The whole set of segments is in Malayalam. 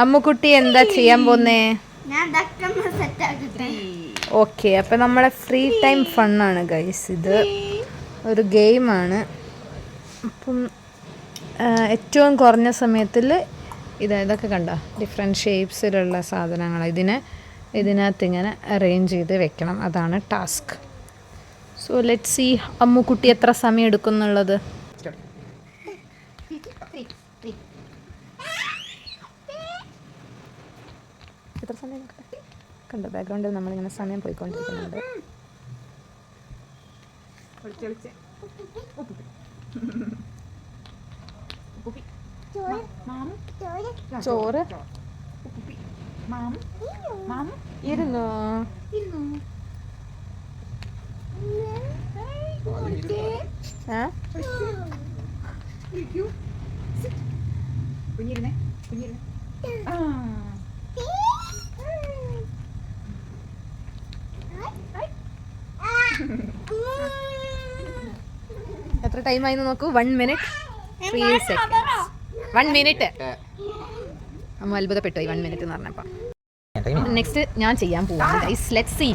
അമ്മുക്കുട്ടി എന്താ ചെയ്യാൻ പോന്നേ? ഓക്കെ അപ്പം നമ്മുടെ ഫ്രീ ടൈം ഫണ്ണാണ് ഗൈസ്. ഇത് ഒരു ഗെയിമാണ്. അപ്പം ഏറ്റവും കുറഞ്ഞ സമയത്തിൽ ഇത് ഇതൊക്കെ കണ്ട? ഡിഫറെന്റ് ഷേപ്സിലുള്ള സാധനങ്ങൾ ഇതിനെ ഇതിനകത്ത് ഇങ്ങനെ അറേഞ്ച് ചെയ്ത് വെക്കണം. അതാണ് task. So let see Ammukutty എത്ര സമയം എടുക്കും എത്ര സമയം കണ്ടു ബാക്ക്ഗ്രൗണ്ടിൽ നമ്മളിങ്ങനെ സമയം പോയിക്കൊണ്ടിരിക്കുന്നുണ്ട്. ചോറ്? ഇരുന്നോ? ആ കുഞ്ഞിരുന്നേ കുഞ്ഞിരുന്നേ. ആ. എത്ര ടൈം ആയിരുന്നു നോക്കൂ? One minute three one minute അമ്മ അത്ഭുതപ്പെട്ടു ഈ വൺ മിനിറ്റ് എന്ന് പറഞ്ഞപ്പോൾ നെക്സ്റ്റ് ഞാൻ ചെയ്യാൻ പോവാണ് guys let see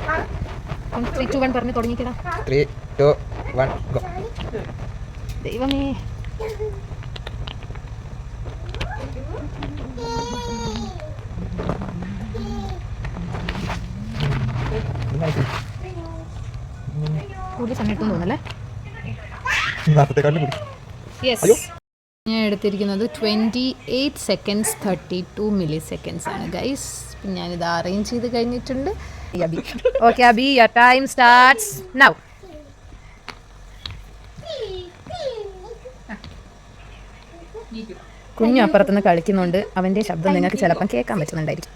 three two one പറഞ്ഞ് തുടങ്ങിക്കടാ. ത്രീ ടു വൺ ഗോ ദൈവമേ. കൂടുതൽ സമയം എടുത്തു തോന്നല്ലേ നാൽപ്പത്തേക്കാട്ടിൽ പിടി യെസ് ഞാൻ എടുത്തിരിക്കുന്നത് twenty eight seconds thirty two milliseconds ആണ് ഗൈസ് ഞാനിത് അറേഞ്ച് ചെയ്ത് കഴിഞ്ഞിട്ടുണ്ട്. Abhi. Okay Abhi your time starts now കുഞ്ഞു അപ്പുറത്തുനിന്ന് കളിക്കുന്നുണ്ട്. അവന്റെ ശബ്ദം നിങ്ങൾക്ക് ചിലപ്പം കേൾക്കാൻ പറ്റുന്നുണ്ടായിരിക്കും.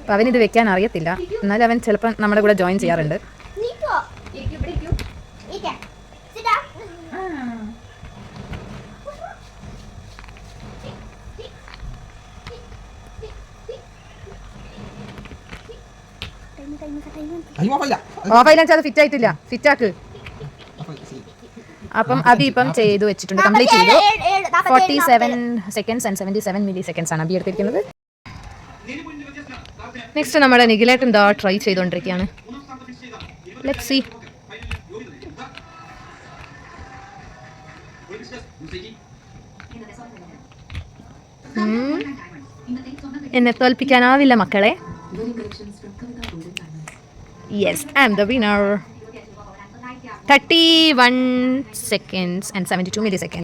അപ്പം അവനിത് വെക്കാൻ അറിയത്തില്ല. എന്നാലും അവൻ ചിലപ്പം നമ്മുടെ കൂടെ ജോയിൻ ചെയ്യാറുണ്ട്. അത് ഫിറ്റ് ആയിട്ടില്ല ഫിറ്റ് ആക്ക് അപ്പം അബി ഇപ്പം ചെയ്തു വെച്ചിട്ടുണ്ട്. കംപ്ലീറ്റ് ചെയ്തു. Forty seven seconds and seventy seven milliseconds ആണ് അബി എടുത്തിരിക്കുന്നത്. നെക്സ്റ്റ് നമ്മുടെ നിഖിലേട്ടൻ എന്താ ട്രൈ ചെയ്തുകൊണ്ടിരിക്കുകയാണ് ലെറ്റ് സി എന്നെ തോൽപ്പിക്കാനാവില്ല മക്കളെ. Yes, I'm the winner. 31 seconds and 72 milliseconds.